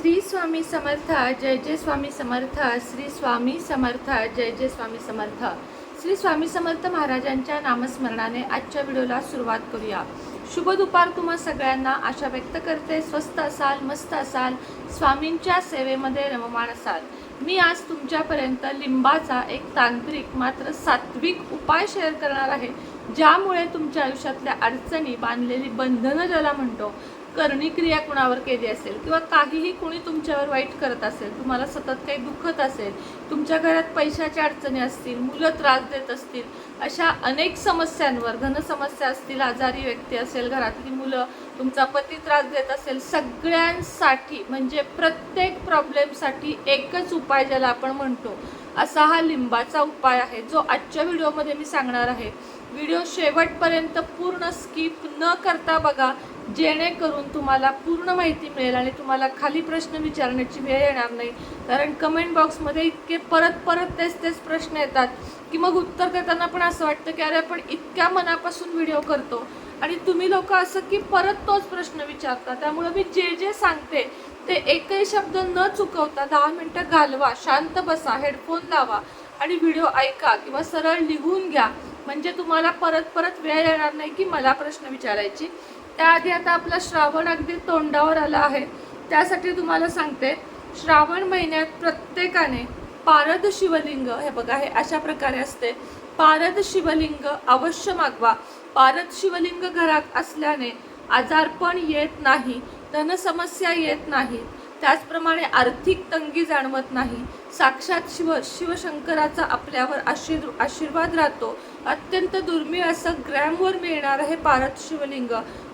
श्री स्वामी समर्थ जय जय स्वामी समर्थ श्री स्वामी समर्थ जय जय स्वामी समर्थ. श्री स्वामी समर्थ महाराजांच्या नामस्मरणाने आजच्या व्हिडिओला सुरुवात करूया. शुभ दुपार तुम्हा सगळ्यांना. आशा व्यक्त करते. स्वस्त असाल मस्त असाल स्वामींच्या सेवेमध्ये रममाण असाल. मी आज तुमच्यापर्यंत लिंबाचा एक तांत्रिक मात्र सात्विक उपाय शेअर करणार आहे ज्यामुळे तुमच्या आयुष्यातल्या अडचणी बांधलेली बंधनं ज्याला म्हणतो करणी क्रिया कुणावर केली असेल किंवा काहीही कुणी तुमच्यावर वाईट करत असेल तुम्हाला सतत काही दुखत असेल तुमच्या घरात पैशाच्या अडचणी असतील मुलं त्रास देत असतील अशा अनेक समस्यांवर घनसमस्या असतील आजारी व्यक्ती असेल घरातली मुलं तुमचा पती त्रास देत असेल सगळ्यांसाठी म्हणजे प्रत्येक प्रॉब्लेमसाठी एकच उपाय ज्याला आपण म्हणतो असा हा लिंबाचा उपाय आहे जो आजच्या व्हिडिओमध्ये मी सांगणार आहे. व्हिडिओ शेवटपर्यंत पूर्ण स्किप न करता बघा जेणेकरून तुम्हाला पूर्ण माहिती मिळेल आणि तुम्हाला खाली प्रश्न विचारण्याची वेळ येणार नाही. कारण कमेंट बॉक्समध्ये इतके परत परत तेच तेच प्रश्न येतात की मग उत्तर देताना पण असं वाटतं की अरे आपण इतक्या मनापासून व्हिडिओ करतो. आणि तुम्ही लोक असं की परत तोच प्रश्न विचारता त्यामुळे मी जे जे सांगते ते एकही शब्द न चुकवता दहा मिनटं घालवा शांत बसा हेडफोन लावा आणि व्हिडिओ ऐका किंवा सरळ लिहून घ्या. म्हणजे तुम्हाला परत परत वेळ येणार नाही की मला प्रश्न विचारायची. त्याआधी आता आपला श्रावण अगदी तोंडावर आला आहे. त्यासाठी तुम्हाला सांगते श्रावण महिन्यात प्रत्येकाने पारद शिवलिंग हे बघा हे अशा प्रकारे असते. पारद शिवलिंग अवश्य मागवा. पारद शिवलिंग घरात असल्याने आजारपण येत नाही धनसमस्या येत नाही. त्याचप्रमाणे आर्थिक तंगी जाणवत नाही. साक्षात शिव शिवशंकराचा आपल्यावर आशीर् आशीर्वाद राहतो. अत्यंत दुर्मिळ असं ग्रॅमवर मिळणार हे पारत शिवलिंग.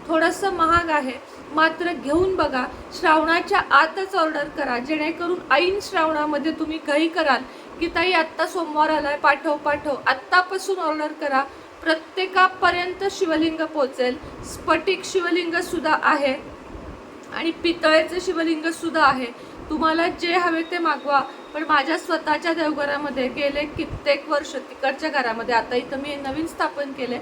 थोडंसं महाग आहे. मात्र घेऊन बघा श्रावणाच्या आतच ऑर्डर करा. जेणेकरून ऐन श्रावणामध्ये तुम्ही घाई कराल. की ताई आत्ता सोमवार आलाय. पाठव पाठव. आत्तापासून ऑर्डर करा. प्रत्येकापर्यंत शिवलिंग पोचेल. स्फटिक शिवलिंगसुद्धा आहे. आणि पितळेचं शिवलिंग सुद्धा आहे. तुम्हाला जे हवे ते मागवा पण माझ्या स्वतःच्या देवघरामध्ये गेले कित्येक वर्ष तिकडच्या घरामध्ये आता इथं मी नवीन स्थापन केले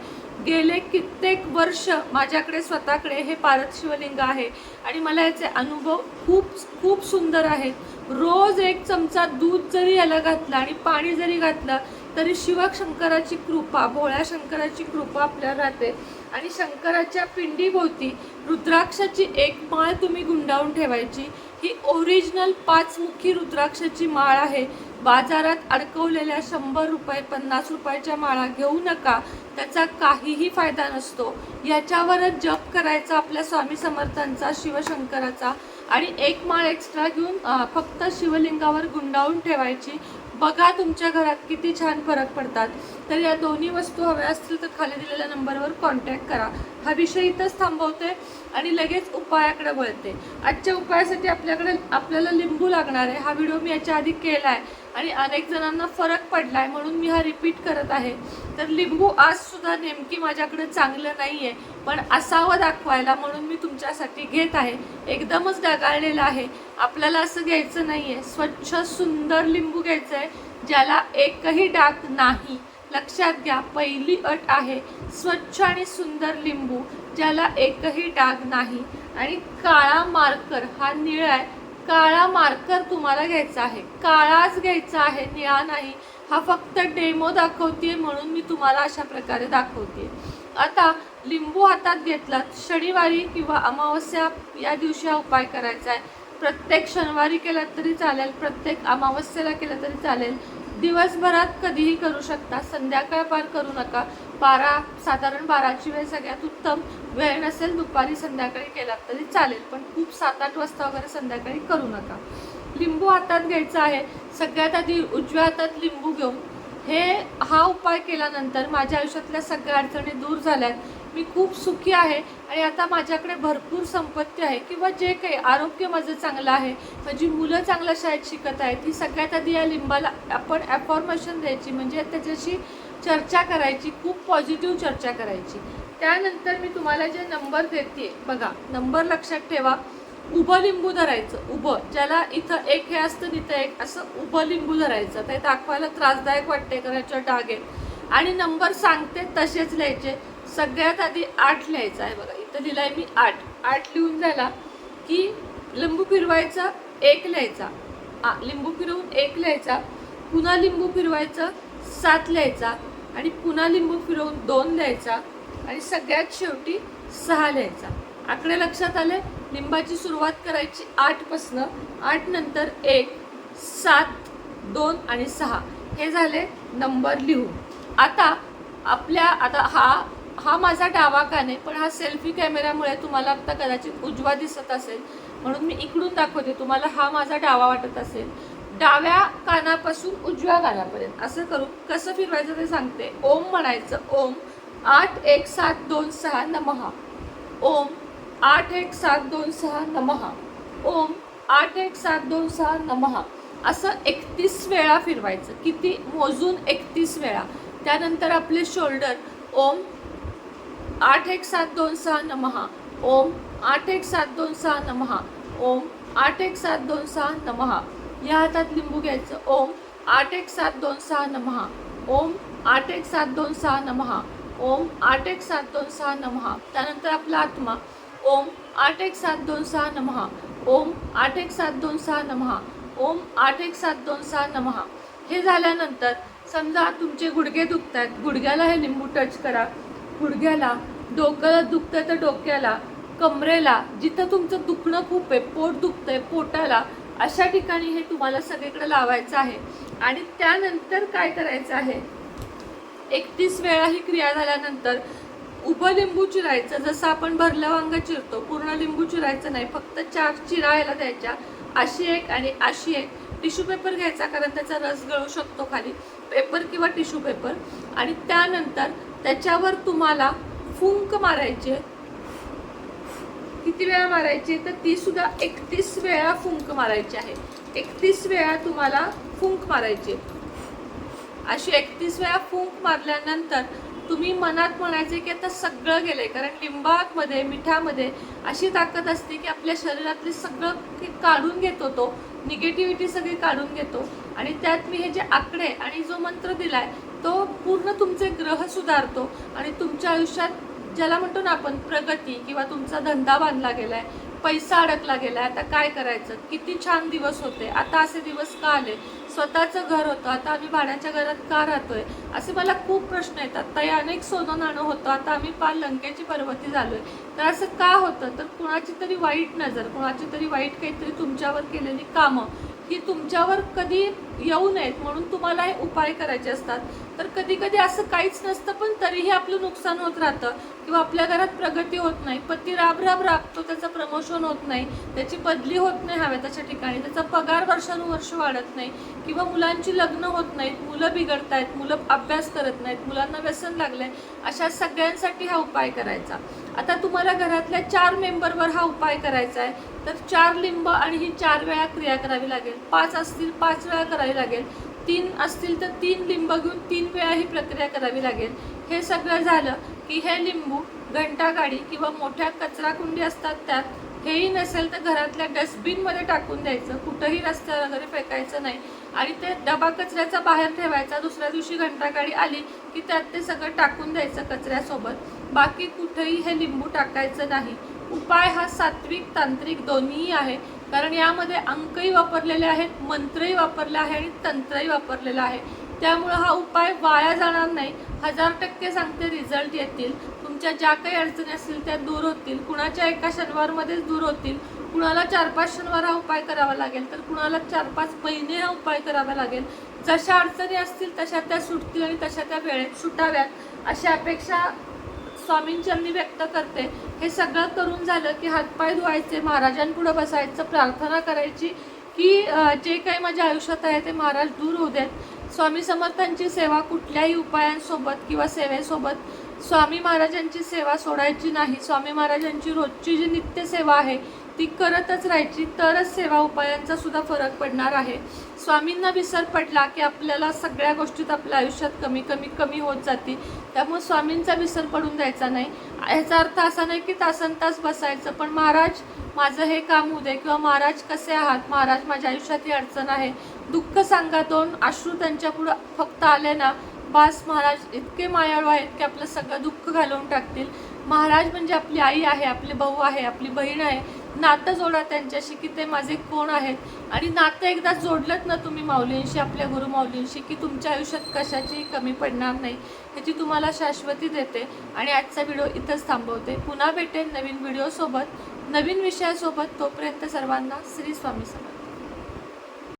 गेले कित्येक वर्ष माझ्याकडे स्वतःकडे हे पारत शिवलिंग आहे. आणि मला याचे अनुभव खूप खूप सुंदर आहेत. रोज एक चमचा दूध जरी याला घातलं आणि पाणी जरी घातलं तरी शिवशंकराची कृपा भोळ्या शंकराची कृपा आपल्याला राहते. आणि शंकराच्या पिंडीभोवती रुद्राक्षाची एक माळ तुम्ही गुंडाळून ठेवायची. ही ओरिजिनल पाचमुखी रुद्राक्षाची माळ आहे. बाजारात अडकवलेल्या शंभर रुपये पन्नास रुपयाच्या माळा घेऊ नका. त्याचा काहीही फायदा नसतो. याच्यावरच जप करायचा आपल्या स्वामी समर्थांचा शिवशंकराचा. आणि एक माळ एक्स्ट्रा घेऊन फक्त शिवलिंगावर गुंडाळून ठेवायची. बघा तुमच्या घरात किती छान फरक पडतात. तर या दोन्ही वस्तू हव्या असतील तर खाली दिलेल्या नंबरवर कॉन्टॅक्ट करा. हा विषय इथंच थांबवते आणि लगेच उपायाकडे वळते. आजच्या उपायासाठी आपल्याकडे आपल्याला लिंबू लागणार आहे. हा व्हिडिओ मी याच्या आधी केला आहे आणि अनेक जणांना फरक पडला आहे म्हणून मी हा रिपीट करत आहे. तर लिंबू आज सुद्धा नेमकी माझ्याकडे चांगलं नाही आहे पण असावं दाखवायला म्हणून मी तुमच्यासाठी घेत आहे. एकदमच डागाळलेलं आहे. आपल्याला असं घ्यायचं नाही आहे स्वच्छ सुंदर लिंबू घ्यायचं आहे ज्याला एकही डाग नाही. लक्षात घ्या पहिली अट आहे स्वच्छ आणि सुंदर लिंबू ज्याला एकही डाग नाही. आणि काळा मार्कर हा निळा आहे काळा मार्कर तुम्हाला घ्यायचा आहे. काळाच घ्यायचा आहे. निळा नाही. हा फक्त डेमो दाखवते म्हणून मी तुम्हाला अशा प्रकारे दाखवते आता लिंबू हातात घेतलात. शनिवारी किंवा अमावस्या या दिवशी हा उपाय करायचा आहे. प्रत्येक शनिवारी केला तरी चालेल. प्रत्येक अमावस्येला केलं तरी चालेल. दिवसभरात कधीही करू शकता. संध्याकाळ पार करू नका. बारा साधारण बाराची वेळ सगळ्यात उत्तम वेळ नसेल दुपारी संध्याकाळी केलात तरी चालेल पण खूप सात आठ वाजता वगैरे संध्याकाळी करू नका. लिंबू हातात घ्यायचा आहे. सगळ्यात आधी उजव्या हातात लिंबू घेऊन हे हा उपाय केल्यानंतर माझ्या आयुष्यातल्या सगळ्या अडचणी दूर झाल्यात. मी खूप सुखी आहे आणि आता माझ्याकडे भरपूर संपत्ती आहे किंवा जे काही आरोग्य माझं चांगलं आहे माझी मुलं चांगल्या शाळेत शिकत आहेत ती सगळ्यात आधी या लिंबाला आपण ॲफॉर्मेशन द्यायची म्हणजे त्याच्याशी चर्चा करायची खूप पॉझिटिव्ह चर्चा करायची. त्यानंतर मी तुम्हाला जे नंबर देते बघा नंबर लक्षात ठेवा. उभं लिंबू धरायचं उभं. ज्याला इथं एक हे असतं तिथं एक असं उभं लिंबू धरायचं. ते दाखवायला त्रासदायक वाटते कारण याच्यावर डाग आहे आणि नंबर सांगते तसेच लिहायचे. सगळ्यात आधी आठ लिहायचा आहे बघा. इथं लिहिलंय मी आठ. आठ लिहून झाला की लिंबू फिरवायचा एक लिहायचा. लिंबू फिरवून एक लिहायचा. पुन्हा लिंबू फिरवायचं सात लिहायचा. आणि पुन्हा लिंबू फिरवून दोन लिहायचा. आणि सगळ्यात शेवटी सहा लिहायचा. आकडे लक्षात आले? लिंबाची सुरुवात करायची आठपासनं आठ नंतर एक सात दोन आणि सहा. हे झाले नंबर लिहून. आता आपल्या आता हा हा माझा डावा कान आहे पण हा सेल्फी कॅमेऱ्यामुळे तुम्हाला आता कदाचित उजवा दिसत असेल. म्हणून मी इकडून दाखवते तुम्हाला हा माझा डावा वाटत असेल. डाव्या कानापासून उजव्या कानापर्यंत. असं करू कसं फिरवायचं ते सांगते. ओम म्हणायचं ओम आठ एक सात दोन सहा नमहा ओम आठ एक सात दोन सहा नमहा ओम आठ एक सात दोन सहा नमहा असं एकतीस वेळा फिरवायचं. किती मोजून एकतीस वेळा. त्यानंतर आपले शोल्डर ओम आठ एक सात दोन सहा नमहा. ओम आठ एक सात दोन सहा नमहा. ओम आठ एक सात दोन सहा नमहा. या हातात लिंबू घ्यायचं. ओम आठ एक सात दोन सहा नमहा. ओम आठ एक सात दोन सहा नमहा. ओम आठ एक सात दोन सहा नमहा. त्यानंतर आपला आत्मा. ओम आठ एक सात दोन सहा नमहा. ओम आठ एक सात दोन सहा नमहा. ओम आठ एक सात दोन सहा नमहा. हे झाल्यानंतर समजा तुमचे गुडघे दुखत आहेत गुडघ्याला हे लिंबू टच करा. गुडघ्याला डोक्याला दुखतं तर डोक्याला कमरेला जिथं तुमचं दुखणं खूप आहे पोट दुखतंय पोटाला अशा ठिकाणी हे तुम्हाला सगळीकडे लावायचं आहे. आणि त्यानंतर काय करायचं आहे? एकतीस वेळा ही क्रिया झाल्यानंतर उभं लिंबू चिरायचं जसं आपण भरलं वांग चिरतो पूर्ण लिंबू चिरायचं नाही फक्त चार चिरायला द्यायच्या अशी एक आणि अशी एक. टिश्यू पेपर घ्यायचा कारण त्याचा रस गळू शकतो खाली पेपर किंवा टिश्यू पेपर. आणि त्यानंतर त्याच्यावर तुम्हाला फुंक मारायचे. किती वेळा मारायची? तर ती सुद्धा एकतीस वेळा फुंक मारायची आहे. एकतीस वेळा तुम्हाला फुंक मारायचे. अशी एकतीस वेळा फुंक मारल्यानंतर तुम्ही मनात म्हणायचे की आता सगळं गेलंय. कारण लिंबामध्ये मिठामध्ये अशी ताकद असते की आपल्या शरीरातले सगळं काढून घेतो तो. निगेटिव्हिटी सगळी काढून घेतो. आणि त्यात मी हे जे आकडे आणि जो मंत्र दिलाय तो पूर्ण तुमचे ग्रह सुधारतो. आणि तुमच्या आयुष्यात ज्याला म्हणतो ना आपण प्रगती किंवा तुमचा धंदा बांधला गेलाय पैसा अडकला गेलाय आता काय करायचं? किती छान दिवस होते. आता असे दिवस का आले? स्वतःचं घर होतं. आता आम्ही भाड्याच्या घरात का राहतोय? असे मला खूप प्रश्न येतात. ताई अनेक सोनं नाणं होतं. आता आम्ही पार लंकेची पर्वती झालोय. तर असं का होतं? तर कुणाची तरी वाईट नजर कुणाची तरी वाईट काहीतरी तुमच्यावर केलेली कामं ही तुमच्यावर कधी येऊ नयेत म्हणून तुम्हाला हे उपाय करायचे असतात. तर कधी कधी असं काहीच नसतं पण तरीही आपलं नुकसान होत राहतं किंवा आपल्या घरात प्रगती होत नाही. पती राब राब राबतो त्याचं प्रमोशन होत नाही त्याची बदली होत नाही हव्या त्याच्या ठिकाणी त्याचा पगार वर्षानुवर्ष वाढत नाही किंवा मुलांची लग्न होत नाहीत मुलं बिघडत आहेत मुलं अभ्यास करत नाहीत मुलांना व्यसन लागलंय अशा सगळ्यांसाठी हा उपाय करायचा. आता तुम्हाला घरातल्या चार मेंबरवर हा उपाय करायचा आहे तर चार लिंब आणि ही चार वेळा क्रिया करावी लागेल. पाच असतील पाच वेळा करावी लागेल. तीन असतील तर तीन लिंब घेऊन तीन वेळा ही प्रक्रिया करावी लागेल. हे सगळं झालं की हे लिंबू घंटागाडी किंवा मोठ्या कचरा कुंडी असतात त्यात हेही नसेल तर घरातल्या डस्टबिनमध्ये टाकून द्यायचं. कुठंही रस्त्यावर वगैरे फेकायचं नाही. आणि ते डबा कचऱ्याचा बाहेर ठेवायचा. दुसऱ्या दिवशी घंटागाडी आली की त्यात ते सगळं टाकून द्यायचं कचऱ्यासोबत. बाकी कुठेही हे लिंबू टाकायचं नाही. उपाय हा सात्विक तांत्रिक दोन्हीही आहे. कारण यामध्ये अंकही वापरलेले आहेत मंत्रही वापरले आहे आणि तंत्रही वापरलेलं आहे. त्यामुळं हा उपाय वाया जाणार नाही. हजार टक्के सांगते रिझल्ट येतील. तुमच्या ज्या काही अडचणी असतील त्या दूर होतील. कुणाच्या एका शनिवारमध्येच दूर होतील. कुणाला चार पाच शनिवार हा उपाय करावा लागेल तर कुणाला चार पाच महिने हा उपाय करावा लागेल. जशा अडचणी असतील तशा त्या सुटतील आणि तशा त्या वेळेत सुटाव्यात. अशी अपेक्षा स्वामींचरणी व्यक्त करते. हे सगळं करून झालं की हातपाय धुवायचे महाराजांपुढं बसायचं प्रार्थना करायची. की जे काही माझ्या आयुष्यात आहे ते महाराज दूर होऊ देत. स्वामी समर्थांची सेवा कुठल्याही उपायांसोबत किंवा सेवेसोबत स्वामी महाराजांची सेवा सोडायची नाही. स्वामी महाराजांची रोजची जी नित्य सेवा आहे ती करतच राहायची. तरच सेवा उपायांचा सुद्धा फरक पडणार आहे. स्वामींना विसर पडला की आपल्याला सगळ्या गोष्टीत आपल्या आयुष्यात कमी कमी कमी होत जाते. त्यामुळे स्वामींचा विसर पडून द्यायचा नाही. ह्याचा अर्थ असा नाही की तासन तास बसायचं पण महाराज माझं हे काम होऊ दे किंवा महाराज कसे आहात? महाराज माझ्या आयुष्यात ही अडचण आहे. दुःख सांगा दोन. अश्रू त्यांच्यापुढं फक्त आले ना बास महाराज इतके मायाळू आहेत की आपलं सगळं दुःख घालवून टाकतील. महाराज म्हणजे आपली आई आहे आपले भाऊ आहे आपली बहीण आहे. नातं जोडा त्यांच्याशी की ते माझे कोण आहेत? आणि नातं एकदा जोडलंत ना तुम्ही माऊलींशी आपल्या गुरु माऊलींशी की तुमच्या आयुष्यात कशाची कमी पडणार नाही ह्याची तुम्हाला शाश्वती देते आणि आजचा व्हिडिओ इथंच थांबवते. पुन्हा भेटेल नवीन व्हिडिओसोबत नवीन विषयासोबत. तोपर्यंत सर्वांना श्री स्वामी समर्थ.